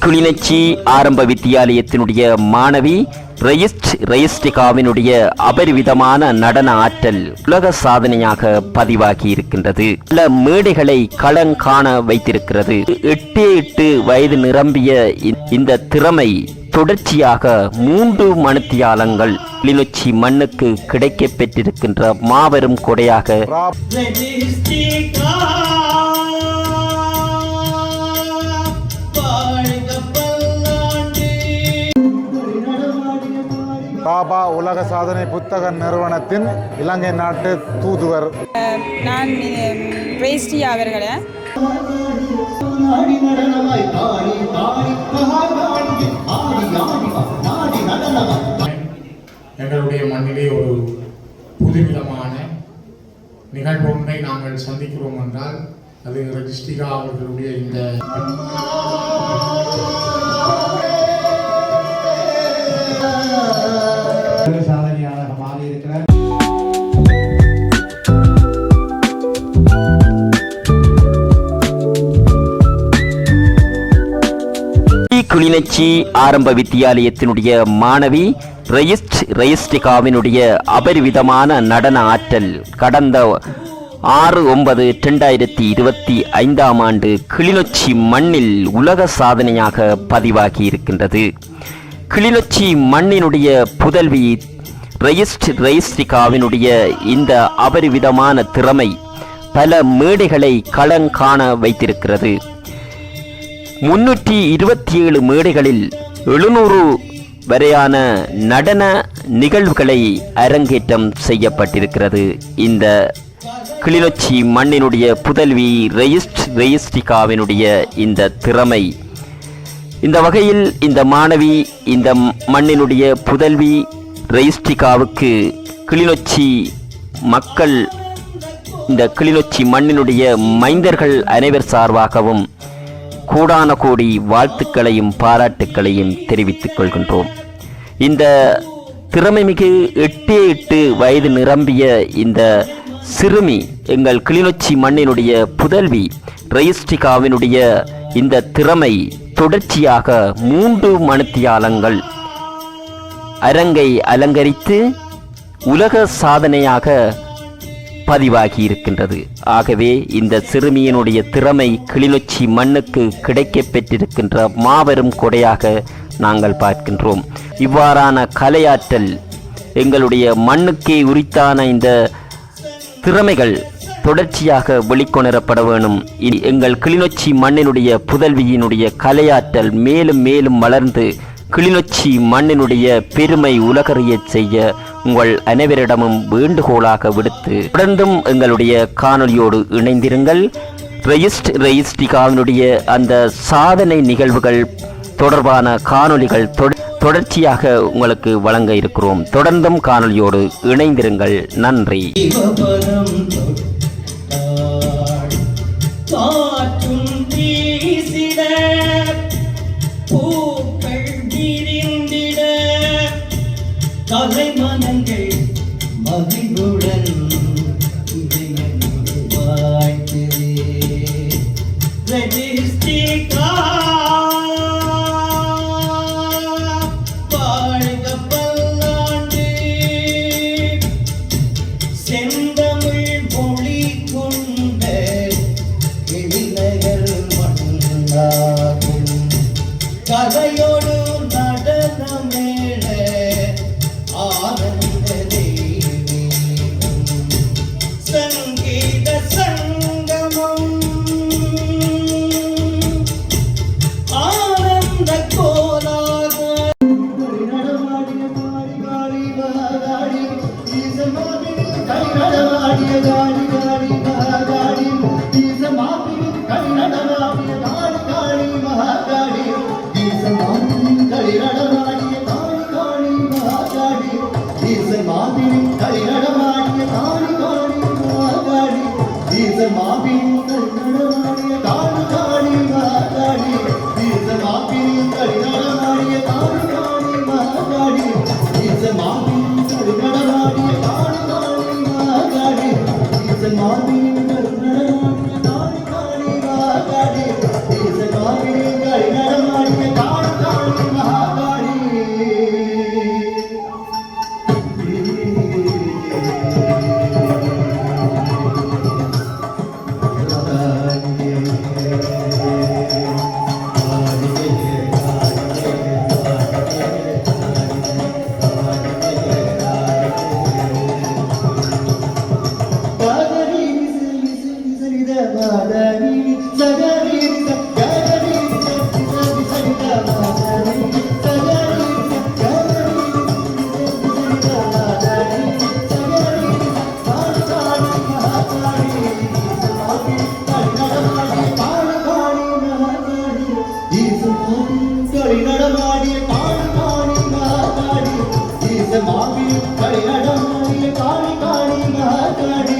கிளிநொச்சி ஆரம்ப வித்தியாலயத்தினுடைய மாணவி ரெயிஸ்ட் ரெயிஸ்டிகாவினுடைய அபரிவிதமான நடன ஆற்றல் உலக சாதனையாக பதிவாகி இருக்கின்றது. பல மேடைகளை களங்காண வைத்திருக்கிறது. எட்டே எட்டு வயது நிரம்பிய இந்த திறமை தொடர்ச்சியாக மூன்று மணித்தியாலங்கள் கிளிநொச்சி மண்ணுக்கு கிடைக்க பெற்றிருக்கின்ற மாபெரும் கொடையாக உலக சாதனை புத்தக நிறுவனத்தின் இலங்கை நாட்டு தூதுவர். நான் அவர்களை. எங்களுடைய மண்ணிலே ஒரு புதுவிதமான நிகழ்வு ஒன்றை நாங்கள் சந்திக்கிறோம் என்றால் அது ரெஜிஸ்டிகா அவர்களுடைய இந்த கிளிநொச்சி ஆரம்ப வித்தியாலயத்தினுடைய மாணவி ரெயிஸ்ட் ரெயிஸ்டிகாவினுடைய அபரிவிதமான நடன ஆற்றல் கடந்த ஆறு ஒன்பது ரெண்டாயிரத்தி இருபத்தி ஐந்தாம் ஆண்டு கிளிநொச்சி மண்ணில் உலக சாதனையாக பதிவாகி இருக்கின்றது. கிளிநொச்சி மண்ணினுடைய புதல்வி ரெயிஸ்ட் ரெயிஸ்டிகாவினுடைய இந்த அபரிவிதமான திறமை பல மேடைகளை களங்காண வைத்திருக்கிறது. நூற்றி இருபத்தி ஏழு மேடைகளில் எழுநூறு வரையான நடன நிகழ்வுகளை அரங்கேற்றம் செய்யப்பட்டிருக்கிறது. இந்த கிளிநொச்சி மண்ணினுடைய புதல்வி ரெயிஸ்ட் ரெயிஸ்டிகாவினுடைய இந்த திறமை. இந்த வகையில் இந்த மாணவி இந்த மண்ணினுடைய புதல்வி ரெயிஸ்டிகாவுக்கு கிளிநொச்சி மக்கள் இந்த கிளிநொச்சி மண்ணினுடைய மைந்தர்கள் அனைவர் சார்பாகவும் கூடான கோடி வாழ்த்துக்களையும் பாராட்டுக்களையும் தெரிவித்துக் கொள்கின்றோம். இந்த திறமைமிகு எட்டே எட்டு வயது நிரம்பிய இந்த சிறுமி எங்கள் கிளிநொச்சி மண்ணினுடைய புதல்வி ரெயிஸ்டிகாவினுடைய இந்த திறமை தொடர்ச்சியாக மூன்று மணித்தியாலங்கள் அரங்கை அலங்கரித்து உலக சாதனையாக பதிவாகி இருக்கின்றது ஆகவே இந்த சிறுமியினுடைய திறமை கிளிநொச்சி மண்ணுக்கு கிடைக்க பெற்றிருக்கின்ற மாபெரும் கொடையாக நாங்கள் பார்க்கின்றோம். இவ்வாறான கலையாற்றல் எங்களுடைய மண்ணுக்கே உரித்தான இந்த திறமைகள் தொடர்ச்சியாக வெளிக்கொணரப்பட வேணும். எங்கள் கிளிநொச்சி மண்ணினுடைய புதல்வியினுடைய கலையாற்றல் மேலும் மேலும் வளர்ந்து கிளிநொச்சி மண்ணினுடைய பெருமை உலகறியச் செய்ய உங்கள் அனைவரிடமும் வேண்டுகோளாக விடுத்து தொடர்ந்தும் எங்களுடைய காணொலியோடு இணைந்திருங்கள். ரெயிஸ்ட் ரெயிஸ்டிகாவினுடைய அந்த சாதனை நிகழ்வுகள் தொடர்பான காணொளிகள் தொடர்ச்சியாக உங்களுக்கு வழங்க இருக்கிறோம். தொடர்ந்தும் காணொளியோடு இணைந்திருங்கள். நன்றி. மாபி கன்னடமாடிய காணி காணி மாவாடி இது மாபி கன்னடமா சதவி சதவி சதவி நடமாடிய பாடு பாடி மாதாடி மாவி நடமாடிய காணி காணி மாதாடி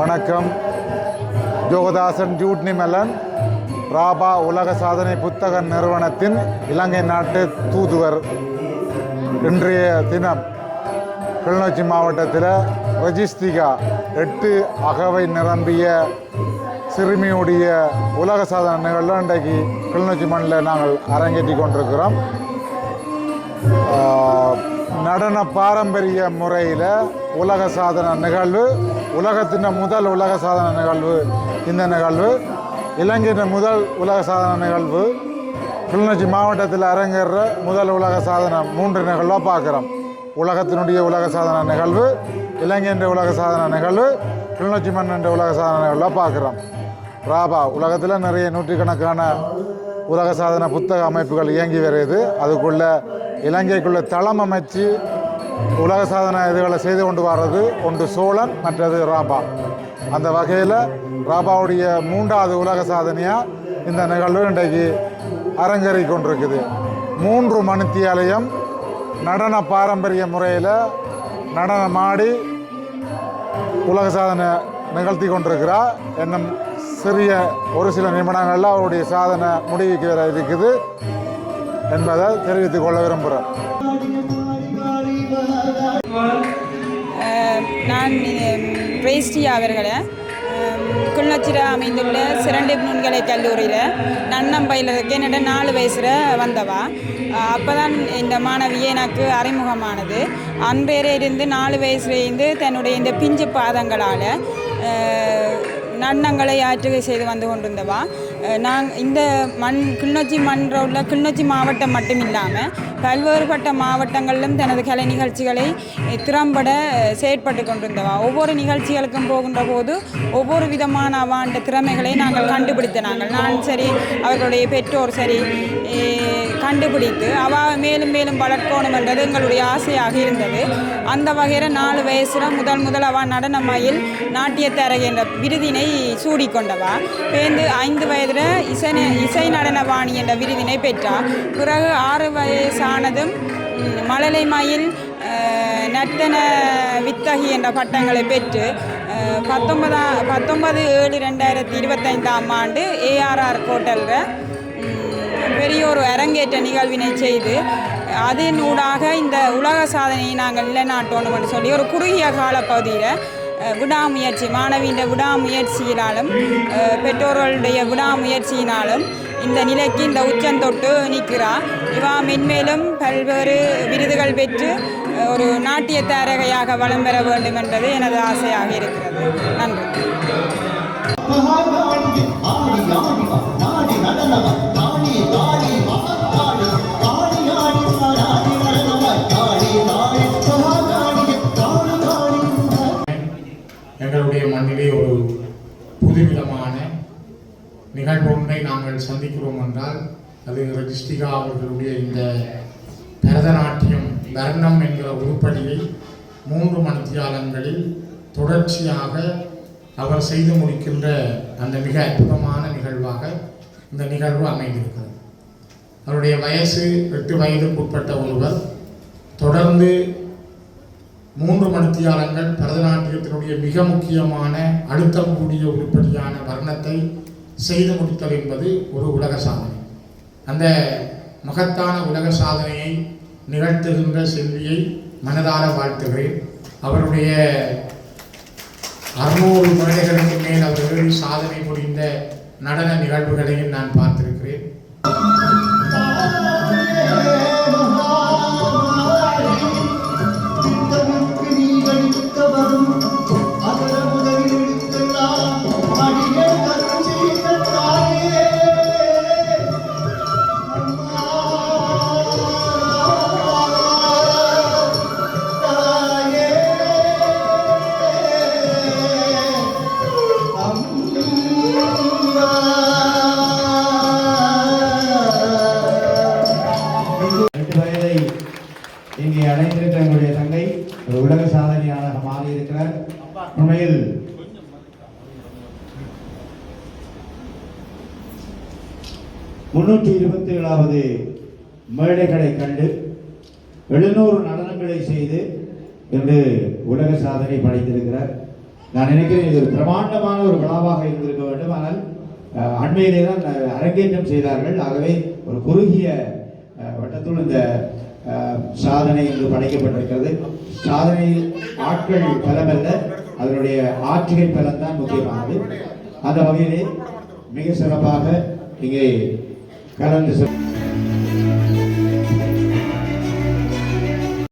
வணக்கம் ஜோகதாசன் ஜூட்னி மெலன் ராபா உலக சாதனை புத்தக நிறுவனத்தின் இலங்கை நாட்டு தூதுவர். இன்றைய தினம் கிளிநொச்சி மாவட்டத்தில் ரெஜிஸ்திகா எட்டு அகவை நிரம்பிய சிறுமியுடைய உலக சாதனை நிகழ்வு இன்றைக்கு கிளிநொச்சி மண்ணில் நாங்கள் அரங்கேற்றி கொண்டிருக்கிறோம். நடன பாரம்பரிய முறையில் உலக சாதன நிகழ்வு உலகத்தின் முதல் உலக சாதன நிகழ்வு இந்த நிகழ்வு. இலங்கையின் முதல் உலக சாதன நிகழ்வு கிளிநொச்சி மாவட்டத்தில் அரங்கேற முதல் உலக சாதனை மூன்று நிகழ்வாக பார்க்குறோம். உலகத்தினுடைய உலக சாதன நிகழ்வு இலங்கையின் உலக சாதன நிகழ்வு கிளிநொச்சி மண்ணின் உலக சாதன நிகழ்வாக பார்க்குறோம். ராபா உலகத்தில் நிறைய நூற்றுக்கணக்கான உலக சாதன புத்தக அமைப்புகள் இயங்கி வருது. அதுக்குள்ளே இலங்கைக்குள்ள தளம் அமைச்சு உலக சாதனை இதுகளை செய்து கொண்டு வர்றது ஒன்று சோழன் மற்றது ராபா. அந்த வகையில் ராபாவுடைய மூன்றாவது உலக சாதனையாக இந்த நிகழ்வு இன்றைக்கு அரங்கேறி கொண்டிருக்குது. மூன்று மணித்தியாலயம் நடன பாரம்பரிய முறையில் நடனமாடி உலக சாதனை நிகழ்த்தி கொண்டிருக்கிறார். என்னும் சிறிய ஒரு சில நிமிடங்களில் அவருடைய சாதனை முடிவுக்கு வர இருக்குது என்பதை தெரிவித்துக் கொள்ள விரும்புகிறேன். நான் பிரேஸ்டி அவர்களை. கிளிநொச்சியில் அமைந்துள்ள சிரண்டை நுண்கலை கல்லூரியில் நன்னம்பையில் இருக்க என்னோட நாலு வயசில் வந்தவா. அப்போ தான் இந்த மாணவியை எனக்கு அறிமுகமானது. அன்றையில இருந்து நாலு வயசுலேருந்து தன்னுடைய இந்த பிஞ்சு பாதங்களால் நன்னங்களை ஆற்றுகை செய்து வந்து கொண்டிருந்தவா. நான் இந்த மண் கிளிநொச்சி மன்ற உள்ள கிளிநொச்சி மாவட்டம் மட்டும் இல்லாமல் பல்வேறுபட்ட மாவட்டங்களிலும் தனது கலை நிகழ்ச்சிகளை திறம்பட செயற்பட்டு கொண்டிருந்தவா? ஒவ்வொரு நிகழ்ச்சிகளுக்கும் போகின்ற போது ஒவ்வொரு விதமான அவாண்ட திறமைகளை நாங்கள் கண்டுபிடித்த நாங்கள் நான் சரி அவர்களுடைய பெற்றோர் சரி கண்டுபிடித்து அவ மேலும் மேலும் வளர்க்கணும் என்றது எங்களுடைய ஆசையாக இருந்தது. அந்த வகையில் நாலு வயசுல முதல் முதல் அவ நடனமயில் நாட்டியத்தரக என்ற விருதினை சூடிக்கொண்டவா. பேந்து ஐந்து வயதில் இசை இசை நடனவாணி என்ற விருதினை பெற்றார் பிறகு ஆறு வயசானதும் ஆனதும் மழலை மயில் நட்டன நர்த்தன வித்தகி என்ற பட்டங்களை பெற்று பத்தொன்பதாம் பத்தொன்பது ஏழு ரெண்டாயிரத்தி இருபத்தைந்தாம் ஆண்டு ஏஆர்ஆர் கோட்டலில் பெரிய ஒரு அரங்கேற்ற நிகழ்வினை செய்து அதன் ஊடாக இந்த உலக சாதனையை நாங்கள் நிலைநாட்டணும்னு சொல்லி ஒரு குறுகிய கால பகுதியில் விடாமுயற்சி மாணவியின் விடாமுயற்சியினாலும் பெற்றோர்களுடைய விடாமுயற்சியினாலும் இந்த நிலைக்கு இந்த உச்சம் தொட்டு நிற்கிறார் இவா மென்மேலும் பல்வேறு விருதுகள் பெற்று ஒரு நாட்டிய தாரகையாக வலம் பெற வேண்டும் என்பது எனது ஆசையாக இருக்கிறது. நன்றி. எங்களுடைய மண்ணிலே ஒரு புதுவிதமான நிகழ்வொன்றை நாங்கள் சந்திக்கிறோம் என்றால் அது ரஜிஸ்டிகா அவர்களுடைய இந்த பரதநாட்டியம் வர்ணம் என்கிற உருப்படியை மூன்று மணித்தியாலங்களில் தொடர்ச்சியாக அவர் செய்து முடிக்கின்ற அந்த மிக அற்புதமான நிகழ்வாக இந்த நிகழ்வு அமைந்திருக்கிறது. அவருடைய வயசு எட்டு வயதுக்குட்பட்ட ஒருவர். தொடர்ந்து மூன்று மணித்தியாலங்கள் பரதநாட்டியத்தினுடைய மிக முக்கியமான அழுத்தம் கூடிய உருப்படியான வர்ணத்தை செய்து முடித்தல் என்பது ஒரு உலக சாதனை. அந்த மகத்தான உலக சாதனையை நிகழ்த்துகின்ற செல்வியை மனதார வாழ்த்துகிறேன். அவருடைய அறுநூறு மேடைகளுக்கு மேல் அவர்கள் சாதனை புரிந்த நடன நிகழ்வுகளையும் நான் பார்த்திருக்கிறேன். இங்கே அடைந்திருக்கிற எங்களுடைய தங்கை ஒரு உலக சாதனையாளர் மாறி இருக்கிறார் உண்மையில் முன்னூற்றி இருபத்தி ஏழாவது மேடைகளை கண்டு எழுநூறு நடனங்களை செய்து என்று உலக சாதனை படைத்திருக்கிறார். நான் நினைக்கிறேன் இது ஒரு பிரமாண்டமான ஒரு விழாவாக இருந்திருக்க வேண்டும். ஆனால் அஹ், அண்மையிலே தான் அரங்கேற்றம் செய்தார்கள். ஆகவே ஒரு குறுகிய அஹ், வட்டத்துள் இந்த சாதனை இன்று படைக்கப்பட்டிருக்கிறது. சாதனை ஆட்கள் பலமல்ல அதனுடைய ஆற்றுகை பலம் தான் முக்கியமானது. அந்த வகையிலே மிக சிறப்பாக இங்கே கலந்து செல்